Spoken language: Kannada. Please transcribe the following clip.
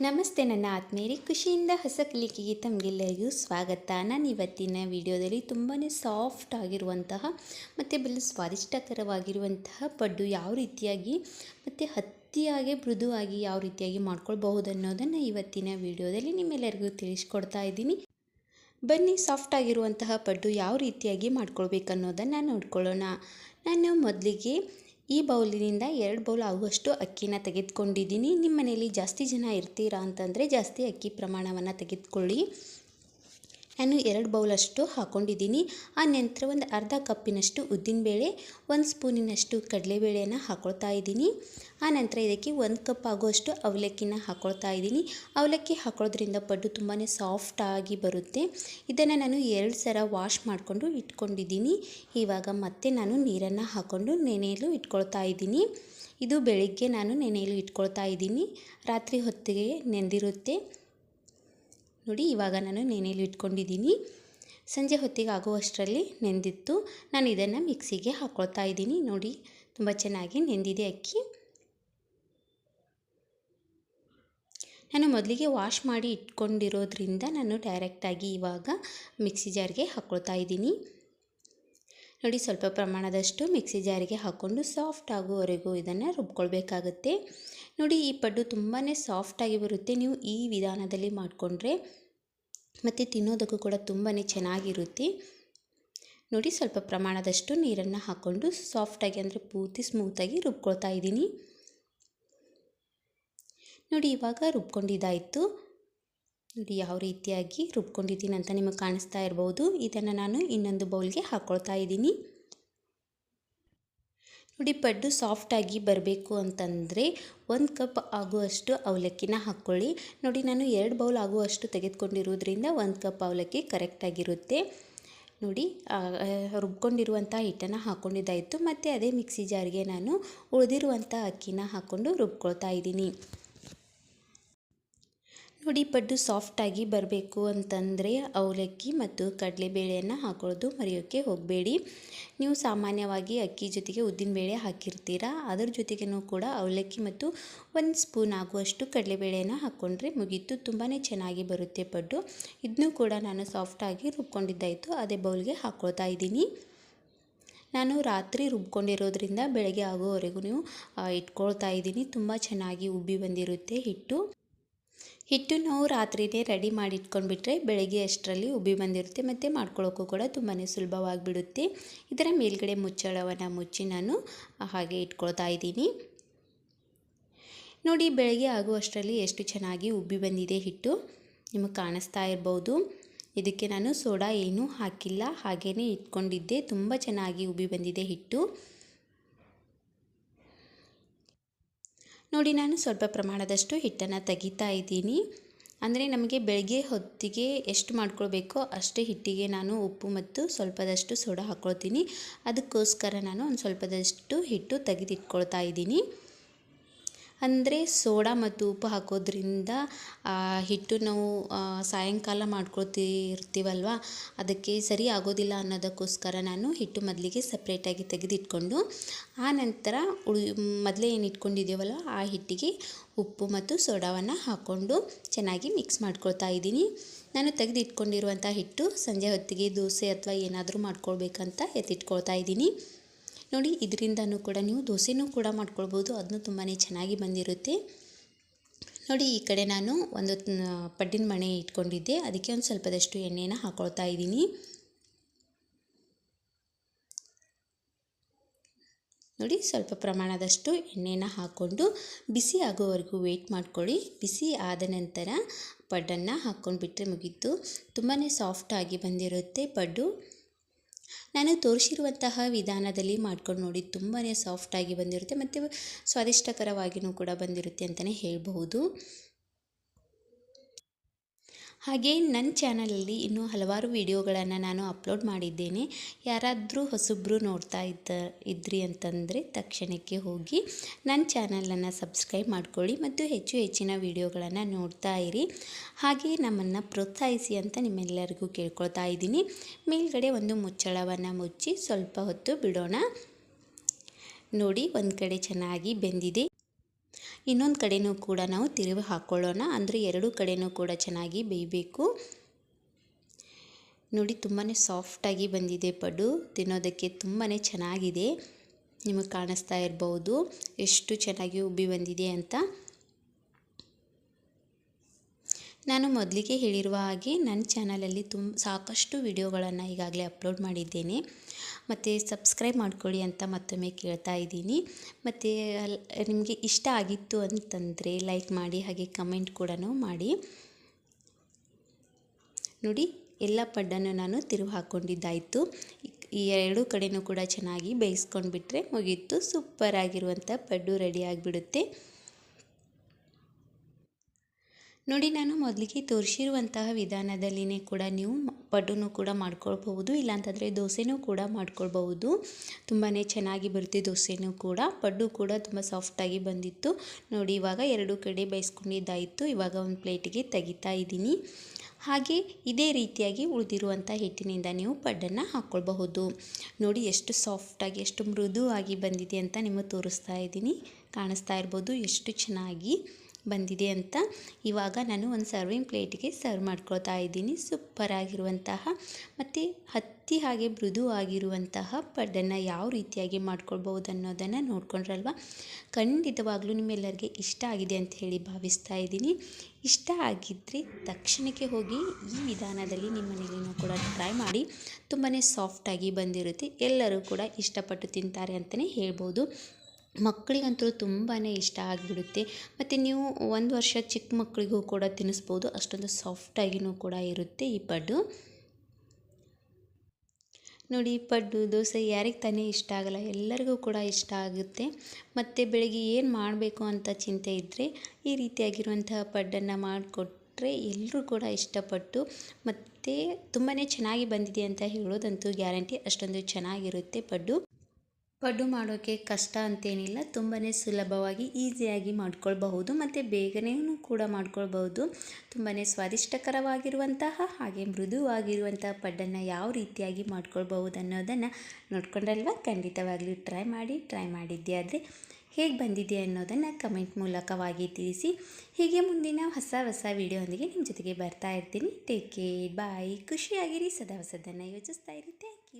ನಮಸ್ತೆ, ನನ್ನ ಆತ್ಮೀಯರಿ. ಖುಷಿಯಿಂದ ಹೊಸ ಕಲಿಕೆಗೆ ತಮಗೆಲ್ಲರಿಗೂ ಸ್ವಾಗತ. ನಾನು ಇವತ್ತಿನ ವಿಡಿಯೋದಲ್ಲಿ ತುಂಬಾ ಸಾಫ್ಟ್ ಆಗಿರುವಂತಹ ಮತ್ತು ಬಲು ಸ್ವಾದಿಷ್ಟಕರವಾಗಿರುವಂತಹ ಪಡ್ಡು ಯಾವ ರೀತಿಯಾಗಿ ಮತ್ತು ಹತ್ತಿಯಾಗಿ, ಮೃದುವಾಗಿ ಯಾವ ರೀತಿಯಾಗಿ ಮಾಡ್ಕೊಳ್ಬಹುದು ಅನ್ನೋದನ್ನು ಇವತ್ತಿನ ವಿಡಿಯೋದಲ್ಲಿ ನಿಮ್ಮೆಲ್ಲರಿಗೂ ತಿಳಿಸ್ಕೊಡ್ತಾ ಇದ್ದೀನಿ. ಬನ್ನಿ, ಸಾಫ್ಟ್ ಆಗಿರುವಂತಹ ಪಡ್ಡು ಯಾವ ರೀತಿಯಾಗಿ ಮಾಡ್ಕೊಳ್ಬೇಕನ್ನೋದನ್ನು ನೋಡ್ಕೊಳ್ಳೋಣ. ನಾನು ಮೊದಲಿಗೆ ಈ ಬೌಲಿನಿಂದ ಎರಡು ಬೌಲ್ ಆಗುವಷ್ಟು ಅಕ್ಕಿನ ತೆಗೆದುಕೊಂಡಿದ್ದೀನಿ. ನಿಮ್ಮ ಮನೆಯಲ್ಲಿ ಜಾಸ್ತಿ ಜನ ಇರ್ತೀರಾ ಅಂತಂದರೆ ಜಾಸ್ತಿ ಅಕ್ಕಿ ಪ್ರಮಾಣವನ್ನು ತೆಗೆದುಕೊಳ್ಳಿ. ನಾನು ಎರಡು ಬೌಲಷ್ಟು ಹಾಕ್ಕೊಂಡಿದ್ದೀನಿ ಆ ನಂತರ ಒಂದು ಅರ್ಧ ಕಪ್ಪಿನಷ್ಟು ಉದ್ದಿನಬೇಳೆ, ಒಂದು ಸ್ಪೂನಿನಷ್ಟು ಕಡಲೆಬೇಳೆಯನ್ನು ಹಾಕ್ಕೊಳ್ತಾ ಇದ್ದೀನಿ. ಆ ನಂತರ ಇದಕ್ಕೆ ಒಂದು ಕಪ್ ಆಗುವಷ್ಟು ಅವಲಕ್ಕಿನ ಹಾಕ್ಕೊಳ್ತಾ ಇದ್ದೀನಿ. ಅವಲಕ್ಕಿ ಹಾಕೊಳ್ಳೋದ್ರಿಂದ ಪಡ್ಡು ತುಂಬಾ ಸಾಫ್ಟಾಗಿ ಬರುತ್ತೆ. ಇದನ್ನು ನಾನು ಎರಡು ಸರ ವಾಶ್ ಮಾಡಿಕೊಂಡು ಇಟ್ಕೊಂಡಿದ್ದೀನಿ. ಇವಾಗ ಮತ್ತೆ ನಾನು ನೀರನ್ನು ಹಾಕ್ಕೊಂಡು ನೆನೆಯಲು ಇಟ್ಕೊಳ್ತಾ ಇದ್ದೀನಿ. ಇದು ಬೆಳಿಗ್ಗೆ ನಾನು ನೆನೆಯಲು ಇಟ್ಕೊಳ್ತಾ ಇದ್ದೀನಿ. ರಾತ್ರಿ ಹೊತ್ತಿಗೆ ನೆಂದಿರುತ್ತೆ. ನೋಡಿ, ಇವಾಗ ನಾನು ನೆನೆಯಲ್ಲಿ ಇಟ್ಕೊಂಡಿದ್ದೀನಿ. ಸಂಜೆ ಹೊತ್ತಿಗೆ ಆಗುವಷ್ಟರಲ್ಲಿ ನೆಂದಿತ್ತು. ನಾನು ಇದನ್ನು ಮಿಕ್ಸಿಗೆ ಹಾಕ್ಕೊಳ್ತಾ ಇದ್ದೀನಿ. ನೋಡಿ, ತುಂಬ ಚೆನ್ನಾಗಿ ನೆಂದಿದೆ ಅಕ್ಕಿ. ನಾನು ಮೊದಲಿಗೆ ವಾಶ್ ಮಾಡಿ ಇಟ್ಕೊಂಡಿರೋದ್ರಿಂದ ನಾನು ಡೈರೆಕ್ಟಾಗಿ ಇವಾಗ ಮಿಕ್ಸಿ ಜಾರ್ಗೆ ಹಾಕ್ಕೊಳ್ತಾ ಇದ್ದೀನಿ. ನೋಡಿ ಸ್ವಲ್ಪ ಪ್ರಮಾಣದಷ್ಟು ಮಿಕ್ಸಿ ಜಾರಿಗೆ ಹಾಕ್ಕೊಂಡು ಸಾಫ್ಟ್ ಆಗುವವರೆಗೂ ಇದನ್ನು ರುಬ್ಕೊಳ್ಬೇಕಾಗುತ್ತೆ. ನೋಡಿ ಈ ಪಡ್ಡು ತುಂಬಾ ಸಾಫ್ಟಾಗಿ ಬರುತ್ತೆ. ನೀವು ಈ ವಿಧಾನದಲ್ಲಿ ಮಾಡಿಕೊಂಡ್ರೆ ಮತ್ತು ತಿನ್ನೋದಕ್ಕೂ ಕೂಡ ತುಂಬಾ ಚೆನ್ನಾಗಿರುತ್ತೆ. ನೋಡಿ ಸ್ವಲ್ಪ ಪ್ರಮಾಣದಷ್ಟು ನೀರನ್ನು ಹಾಕ್ಕೊಂಡು ಸಾಫ್ಟಾಗಿ ಅಂದರೆ ಪೂರ್ತಿ ಸ್ಮೂತಾಗಿ ರುಬ್ಕೊಳ್ತಾ ಇದ್ದೀನಿ. ನೋಡಿ ಇವಾಗ ರುಬ್ಕೊಂಡಿದ್ದಾಯಿತು. ನೋಡಿ ಯಾವ ರೀತಿಯಾಗಿ ರುಬ್ಕೊಂಡಿದ್ದೀನಿ ಅಂತ ನಿಮಗೆ ಕಾಣಿಸ್ತಾ ಇರ್ಬೋದು. ಇದನ್ನು ನಾನು ಇನ್ನೊಂದು ಬೌಲ್ಗೆ ಹಾಕ್ಕೊಳ್ತಾ ಇದ್ದೀನಿ. ನೋಡಿ, ಪಡ್ಡು ಸಾಫ್ಟಾಗಿ ಬರಬೇಕು ಅಂತಂದರೆ ಒಂದು ಕಪ್ ಆಗುವಷ್ಟು ಅವಲಕ್ಕಿನ ಹಾಕ್ಕೊಳ್ಳಿ. ನೋಡಿ, ನಾನು ಎರಡು ಬೌಲ್ ಆಗುವಷ್ಟು ತೆಗೆದುಕೊಂಡಿರೋದ್ರಿಂದ ಒಂದು ಕಪ್ ಅವಲಕ್ಕಿ ಕರೆಕ್ಟಾಗಿರುತ್ತೆ ನೋಡಿ ರುಬ್ಕೊಂಡಿರುವಂಥ ಹಿಟ್ಟನ್ನು ಹಾಕ್ಕೊಂಡಿದ್ದಾಯಿತು ಮತ್ತು ಅದೇ ಮಿಕ್ಸಿ ಜಾರಿಗೆ ನಾನು ಉಳಿದಿರುವಂಥ ಅಕ್ಕಿನ ಹಾಕ್ಕೊಂಡು ರುಬ್ಕೊಳ್ತಾ ಇದ್ದೀನಿ. ನೋಡಿ ಪಡ್ಡು ಸಾಫ್ಟಾಗಿ ಬರಬೇಕು ಅಂತಂದರೆ ಅವಲಕ್ಕಿ ಮತ್ತು ಕಡಲೆಬೇಳೆಯನ್ನು ಹಾಕೊಳ್ಳೋದು ಮರೆಯೋಕ್ಕೆ ಹೋಗಬೇಡಿ. ನೀವು ಸಾಮಾನ್ಯವಾಗಿ ಅಕ್ಕಿ ಜೊತೆಗೆ ಉದ್ದಿನಬೇಳೆ ಹಾಕಿರ್ತೀರಾ? ಅದರ ಜೊತೆಗೂ ಕೂಡ ಅವಲಕ್ಕಿ ಮತ್ತು ಒಂದು ಸ್ಪೂನ್ ಆಗುವಷ್ಟು ಕಡಲೆಬೇಳೆಯನ್ನು ಹಾಕ್ಕೊಂಡ್ರೆ ಮುಗೀತು. ತುಂಬಾ ಚೆನ್ನಾಗಿ ಬರುತ್ತೆ ಪಡ್ಡು. ಇದನ್ನೂ ಕೂಡ ನಾನು ಸಾಫ್ಟಾಗಿ ರುಬ್ಕೊಂಡಿದ್ದಾಯಿತು. ಅದೇ ಬೌಲ್ಗೆ ಹಾಕ್ಕೊಳ್ತಾ ಇದ್ದೀನಿ. ನಾನು ರಾತ್ರಿ ರುಬ್ಕೊಂಡಿರೋದ್ರಿಂದ ಬೆಳಗ್ಗೆ ಆಗೋವರೆಗೂ ನೀವು ಇಟ್ಕೊಳ್ತಾ ಇದ್ದೀನಿ. ತುಂಬ ಚೆನ್ನಾಗಿ ಉಬ್ಬಿ ಬಂದಿರುತ್ತೆ ಹಿಟ್ಟು. ಹಿಟ್ಟು ನಾವು ರಾತ್ರಿನೇ ರೆಡಿ ಮಾಡಿ ಇಟ್ಕೊಂಡ್ಬಿಟ್ರೆ ಬೆಳಗ್ಗೆ ಅಷ್ಟರಲ್ಲಿ ಉಬ್ಬಿ ಬಂದಿರುತ್ತೆ ಮತ್ತು ಮಾಡ್ಕೊಳ್ಳೋಕ್ಕೂ ಕೂಡ ತುಂಬಾ ಸುಲಭವಾಗಿಬಿಡುತ್ತೆ. ಇದರ ಮೇಲ್ಗಡೆ ಮುಚ್ಚಳವನ್ನು ಮುಚ್ಚಿ ನಾನು ಹಾಗೆ ಇಟ್ಕೊಳ್ತಾ ಇದ್ದೀನಿ. ನೋಡಿ ಬೆಳಗ್ಗೆ ಆಗುವಷ್ಟರಲ್ಲಿ ಎಷ್ಟು ಚೆನ್ನಾಗಿ ಉಬ್ಬಿ ಬಂದಿದೆ ಹಿಟ್ಟು. ನಿಮಗೆ ಕಾಣಿಸ್ತಾ ಇರ್ಬೋದು. ಇದಕ್ಕೆ ನಾನು ಸೋಡಾ ಏನೂ ಹಾಕಿಲ್ಲ. ಹಾಗೇ ಇಟ್ಕೊಂಡಿದ್ದೆ. ತುಂಬ ಚೆನ್ನಾಗಿ ಉಬ್ಬಿ ಬಂದಿದೆ ಹಿಟ್ಟು. ನೋಡಿ ನಾನು ಸ್ವಲ್ಪ ಪ್ರಮಾಣದಷ್ಟು ಹಿಟ್ಟನ್ನು ತೆಗಿತಾ ಇದ್ದೀನಿ. ಅಂದರೆ ನಮಗೆ ಬೆಳಗ್ಗೆ ಹೊತ್ತಿಗೆ ಎಷ್ಟು ಮಾಡ್ಕೊಳ್ಬೇಕೋ ಅಷ್ಟೇ ಹಿಟ್ಟಿಗೆ ನಾನು ಉಪ್ಪು ಮತ್ತು ಸ್ವಲ್ಪದಷ್ಟು ಸೋಡಾ ಹಾಕ್ಕೊಳ್ತೀನಿ. ಅದಕ್ಕೋಸ್ಕರ ನಾನು ಒಂದು ಸ್ವಲ್ಪದಷ್ಟು ಹಿಟ್ಟು ತೆಗೆದಿಟ್ಕೊಳ್ತಾ ಇದ್ದೀನಿ. ಅಂದರೆ ಸೋಡಾ ಮತ್ತು ಉಪ್ಪು ಹಾಕೋದ್ರಿಂದ ಹಿಟ್ಟು ನಾವು ಸಾಯಂಕಾಲ ಮಾಡ್ಕೊಳ್ತಿರ್ತೀವಲ್ವ, ಅದಕ್ಕೆ ಸರಿ ಆಗೋದಿಲ್ಲ ಅನ್ನೋದಕ್ಕೋಸ್ಕರ ನಾನು ಹಿಟ್ಟು ಮೊದಲಿಗೆ ಸಪ್ರೇಟಾಗಿ ತೆಗೆದಿಟ್ಕೊಂಡು, ಆ ನಂತರ ಉಳಿ, ಮೊದಲೇ ಏನು ಇಟ್ಕೊಂಡಿದ್ದೀವಲ್ಲ ಆ ಹಿಟ್ಟಿಗೆ ಉಪ್ಪು ಮತ್ತು ಸೋಡಾವನ್ನು ಹಾಕ್ಕೊಂಡು ಚೆನ್ನಾಗಿ ಮಿಕ್ಸ್ ಮಾಡ್ಕೊಳ್ತಾ ಇದ್ದೀನಿ. ನಾನು ತೆಗೆದಿಟ್ಕೊಂಡಿರುವಂಥ ಹಿಟ್ಟು ಸಂಜೆ ಹೊತ್ತಿಗೆ ದೋಸೆ ಅಥವಾ ಏನಾದರೂ ಮಾಡ್ಕೊಳ್ಬೇಕಂತ ಎತ್ತಿಟ್ಕೊಳ್ತಾ ಇದ್ದೀನಿ. ನೋಡಿ, ಇದರಿಂದನೂ ಕೂಡ ನೀವು ದೋಸೆನೂ ಕೂಡ ಮಾಡ್ಕೊಳ್ಬೋದು. ಅದನ್ನು ತುಂಬಾ ಚೆನ್ನಾಗಿ ಬಂದಿರುತ್ತೆ. ನೋಡಿ, ಈ ಕಡೆ ನಾನು ಒಂದು ಪಡ್ಡಿನ ಮಣೆ ಇಟ್ಕೊಂಡಿದ್ದೆ. ಅದಕ್ಕೆ ಒಂದು ಸ್ವಲ್ಪದಷ್ಟು ಎಣ್ಣೆನ ಹಾಕೊಳ್ತಾ ಇದ್ದೀನಿ. ನೋಡಿ, ಸ್ವಲ್ಪ ಪ್ರಮಾಣದಷ್ಟು ಎಣ್ಣೆನ ಹಾಕ್ಕೊಂಡು ಬಿಸಿ ಆಗೋವರೆಗೂ ವೇಟ್ ಮಾಡ್ಕೊಳ್ಳಿ. ಬಿಸಿ ಆದ ನಂತರ ಪಡ್ಡನ್ನು ಹಾಕ್ಕೊಂಡ್ಬಿಟ್ರೆ ಮುಗೀತು. ತುಂಬಾ ಸಾಫ್ಟಾಗಿ ಬಂದಿರುತ್ತೆ ಪಡ್ಡು. ನಾನು ತೋರಿಸಿರುವಂತಹ ವಿಧಾನದಲ್ಲಿ ಮಾಡ್ಕೊಂಡು ನೋಡಿ ತುಂಬಾ ಸಾಫ್ಟಾಗಿ ಬಂದಿರುತ್ತೆ ಮತ್ತು ಸ್ವಾದಿಷ್ಟಕರವಾಗಿಯೂ ಕೂಡ ಬಂದಿರುತ್ತೆ ಅಂತಲೇ ಹೇಳಬಹುದು. ಹಾಗೆ ನನ್ನ ಚಾನಲಲ್ಲಿ ಇನ್ನೂ ಹಲವಾರು ವಿಡಿಯೋಗಳನ್ನು ನಾನು ಅಪ್ಲೋಡ್ ಮಾಡಿದ್ದೇನೆ. ಯಾರಾದರೂ ಹೊಸಬ್ರು ನೋಡ್ತಾ ಇದ್ದ, ಇದ್ರಿ ಅಂತಂದರೆ ತಕ್ಷಣಕ್ಕೆ ಹೋಗಿ ನನ್ನ ಚಾನಲನ್ನು ಸಬ್ಸ್ಕ್ರೈಬ್ ಮಾಡ್ಕೊಳ್ಳಿ ಮತ್ತು ಹೆಚ್ಚು ಹೆಚ್ಚಿನ ವಿಡಿಯೋಗಳನ್ನು ನೋಡ್ತಾ ಇರಿ. ಹಾಗೆ ನಮ್ಮನ್ನು ಪ್ರೋತ್ಸಾಹಿಸಿ ಅಂತ ನಿಮ್ಮೆಲ್ಲರಿಗೂ ಕೇಳ್ಕೊಳ್ತಾ ಇದ್ದೀನಿ. ಮೇಲ್ಗಡೆ ಒಂದು ಮುಚ್ಚಳವನ್ನು ಮುಚ್ಚಿ ಸ್ವಲ್ಪ ಹೊತ್ತು ಬಿಡೋಣ. ನೋಡಿ, ಒಂದು ಕಡೆ ಚೆನ್ನಾಗಿ ಬೆಂದಿದೆ. ಇನ್ನೊಂದು ಕಡೆನೂ ಕೂಡ ನಾವು ತಿರುವಿ ಹಾಕ್ಕೊಳ್ಳೋಣ ಅಂದರೆ ಎರಡೂ ಕಡೆಯೂ ಕೂಡ ಚೆನ್ನಾಗಿ ಬೇಯಬೇಕು. ನೋಡಿ ತುಂಬಾ ಸಾಫ್ಟಾಗಿ ಬಂದಿದೆ ಪಡು. ತಿನ್ನೋದಕ್ಕೆ ತುಂಬಾ ಚೆನ್ನಾಗಿದೆ. ನಿಮಗೆ ಕಾಣಿಸ್ತಾ ಇರ್ಬೋದು. ಎಷ್ಟು ಚೆನ್ನಾಗಿ ಉಬ್ಬಿ ಬಂದಿದೆ ಅಂತ. ನಾನು ಮೊದಲಿಗೆ ಹೇಳಿರುವ ಹಾಗೆ ನನ್ನ ಚಾನಲಲ್ಲಿ ತುಂಬ ಸಾಕಷ್ಟು ವಿಡಿಯೋಗಳನ್ನು ಈಗಾಗಲೇ ಅಪ್ಲೋಡ್ ಮಾಡಿದ್ದೇನೆ. ಮತ್ತು ಸಬ್ಸ್ಕ್ರೈಬ್ ಮಾಡ್ಕೊಳ್ಳಿ ಅಂತ ಮತ್ತೊಮ್ಮೆ ಕೇಳ್ತಾ ಇದ್ದೀನಿ. ಮತ್ತು ನಿಮಗೆ ಇಷ್ಟ ಆಗಿತ್ತು ಅಂತಂದರೆ ಲೈಕ್ ಮಾಡಿ, ಹಾಗೆ ಕಮೆಂಟ್ ಕೂಡ ಮಾಡಿ. ನೋಡಿ, ಎಲ್ಲ ಪಡ್ಡನ್ನು ನಾನು ತಿರುವು ಹಾಕ್ಕೊಂಡಿದ್ದಾಯಿತು ಈ ಎರಡೂ ಕಡೆಯೂ ಕೂಡ ಚೆನ್ನಾಗಿ ಬೇಯಿಸ್ಕೊಂಡ್ಬಿಟ್ರೆ ಮುಗೀತು. ಸೂಪರ್ ಆಗಿರುವಂಥ ಪಡ್ಡು ರೆಡಿ ಆಗಿಬಿಡುತ್ತೆ. ನೋಡಿ, ನಾನು ಮೊದಲಿಗೆ ತೋರಿಸಿರುವಂತಹ ವಿಧಾನದಲ್ಲಿನೇ ಕೂಡ ನೀವು ಪಡ್ಡೂ ಕೂಡ ಮಾಡ್ಕೊಳ್ಬಹುದು, ಇಲ್ಲಾಂತಂದರೆ ದೋಸೆನೂ ಕೂಡ ಮಾಡ್ಕೊಳ್ಬಹುದು. ತುಂಬಾ ಚೆನ್ನಾಗಿ ಬರುತ್ತೆ ದೋಸೆನೂ ಕೂಡ. ಪಡ್ಡು ಕೂಡ ತುಂಬ ಸಾಫ್ಟಾಗಿ ಬಂದಿತ್ತು. ನೋಡಿ, ಇವಾಗ ಎರಡು ಕಡೆ ಬೇಯಿಸ್ಕೊಂಡಿದ್ದಾಯಿತು. ಇವಾಗ ಒಂದು ಪ್ಲೇಟಿಗೆ ತೆಗಿತಾ ಇದ್ದೀನಿ. ಹಾಗೆ ಇದೇ ರೀತಿಯಾಗಿ ಉಳಿದಿರುವಂಥ ಹಿಟ್ಟಿನಿಂದ ನೀವು ಪಡ್ಡನ್ನು ಹಾಕ್ಕೊಳ್ಬಹುದು ನೋಡಿ, ಎಷ್ಟು ಸಾಫ್ಟಾಗಿ ಎಷ್ಟು ಮೃದುವಾಗಿ ಬಂದಿದೆ ಅಂತ ನಿಮಗೆ ತೋರಿಸ್ತಾ ಇದ್ದೀನಿ. ಕಾಣಿಸ್ತಾ ಇರ್ಬೋದು ಎಷ್ಟು ಚೆನ್ನಾಗಿ. ಬಂದಿದೆ ಅಂತ ಇವಾಗ ನಾನು ಒಂದು ಸರ್ವಿಂಗ್ ಪ್ಲೇಟಿಗೆ ಸರ್ವ್ ಮಾಡ್ಕೊಳ್ತಾ ಇದ್ದೀನಿ. ಸೂಪರ್ ಆಗಿರುವಂತಹ ಮತ್ತು ಹತ್ತಿ ಹಾಗೆ ಮೃದು ಆಗಿರುವಂತಹ ಪಡ್ಡನ್ನು ಯಾವ ರೀತಿಯಾಗಿ ಮಾಡ್ಕೊಳ್ಬೋದು ಅನ್ನೋದನ್ನು ನೋಡ್ಕೊಂಡ್ರಲ್ವ? ಖಂಡಿತವಾಗ್ಲೂ ನಿಮ್ಮೆಲ್ಲರಿಗೆ ಇಷ್ಟ ಆಗಿದೆ ಅಂತ ಹೇಳಿ ಭಾವಿಸ್ತಾ ಇದ್ದೀನಿ. ಇಷ್ಟ ಆಗಿದ್ದರೆ ತಕ್ಷಣಕ್ಕೆ ಹೋಗಿ ಈ ವಿಧಾನದಲ್ಲಿ ನಿಮ್ಮ ಮನೆಯಲ್ಲಿನೂ ಕೂಡ ಟ್ರೈ ಮಾಡಿ. ತುಂಬಾ ಸಾಫ್ಟಾಗಿ ಬಂದಿರುತ್ತೆ. ಎಲ್ಲರೂ ಕೂಡ ಇಷ್ಟಪಟ್ಟು ತಿಂತಾರೆ ಅಂತಲೇ ಹೇಳ್ಬೋದು. ಮಕ್ಕಳಿಗಂತೂ ತುಂಬಾ ಇಷ್ಟ ಆಗಿಬಿಡುತ್ತೆ. ಮತ್ತು ನೀವು ಒಂದು ವರ್ಷ ಚಿಕ್ಕ ಮಕ್ಕಳಿಗೂ ಕೂಡ ತಿನ್ನಿಸ್ಬೋದು. ಅಷ್ಟೊಂದು ಸಾಫ್ಟಾಗಿಯೂ ಕೂಡ ಇರುತ್ತೆ ಈ ಪಡ್ಡು. ನೋಡಿ ಪಡ್ಡು, ದೋಸೆ ಯಾರಿಗೆ ತಾನೇ ಇಷ್ಟ ಆಗಲ್ಲ, ಎಲ್ಲರಿಗೂ ಕೂಡ ಇಷ್ಟ ಆಗುತ್ತೆ. ಮತ್ತು ಬೆಳಗ್ಗೆ ಏನು ಮಾಡಬೇಕು ಅಂತ ಚಿಂತೆ ಇದ್ದರೆ ಈ ರೀತಿಯಾಗಿರುವಂತಹ ಪಡ್ಡನ್ನು ಮಾಡಿಕೊಟ್ರೆ ಎಲ್ಲರೂ ಕೂಡ ಇಷ್ಟಪಟ್ಟು ಮತ್ತು ತುಂಬಾ ಚೆನ್ನಾಗಿ ಬಂದಿದೆ ಅಂತ ಹೇಳೋದಂತೂ ಗ್ಯಾರಂಟಿ. ಅಷ್ಟೊಂದು ಚೆನ್ನಾಗಿರುತ್ತೆ ಪಡ್ಡು. ಪಡ್ಡು ಮಾಡೋಕ್ಕೆ ಕಷ್ಟ ಅಂತೇನಿಲ್ಲ ತುಂಬಾ ಸುಲಭವಾಗಿ, ಈಸಿಯಾಗಿ ಮಾಡ್ಕೊಳ್ಬಹುದು ಮತ್ತು ಬೇಗನೆ ಕೂಡ ಮಾಡ್ಕೊಳ್ಬಹುದು. ತುಂಬಾ ಸ್ವಾದಿಷ್ಟಕರವಾಗಿರುವಂತಹ ಹಾಗೆ ಮೃದುವಾಗಿರುವಂತಹ ಪಡ್ಡನ್ನು ಯಾವ ರೀತಿಯಾಗಿ ಮಾಡ್ಕೊಳ್ಬಹುದು ಅನ್ನೋದನ್ನು ನೋಡ್ಕೊಂಡಲ್ವ ಖಂಡಿತವಾಗಲೂ ಟ್ರೈ ಮಾಡಿ ಟ್ರೈ ಮಾಡಿದ್ದೆ ಆದರೆ ಹೇಗೆ ಬಂದಿದೆ ಅನ್ನೋದನ್ನು ಕಮೆಂಟ್ ಮೂಲಕವಾಗಿ ತಿಳಿಸಿ. ಹೀಗೆ ಮುಂದಿನ ಹೊಸ ಹೊಸ ವೀಡಿಯೋಂದಿಗೆ ನಿಮ್ಮ ಜೊತೆಗೆ ಬರ್ತಾ ಇರ್ತೀನಿ. ಟೇಕ್ ಕೇರ್ ಬಾಯ್ ಖುಷಿಯಾಗಿರಿ, ಸದಾ ಹೊಸದನ್ನು ಯೋಚಿಸ್ತಾ ಇರಿ. ಥ್ಯಾಂಕ್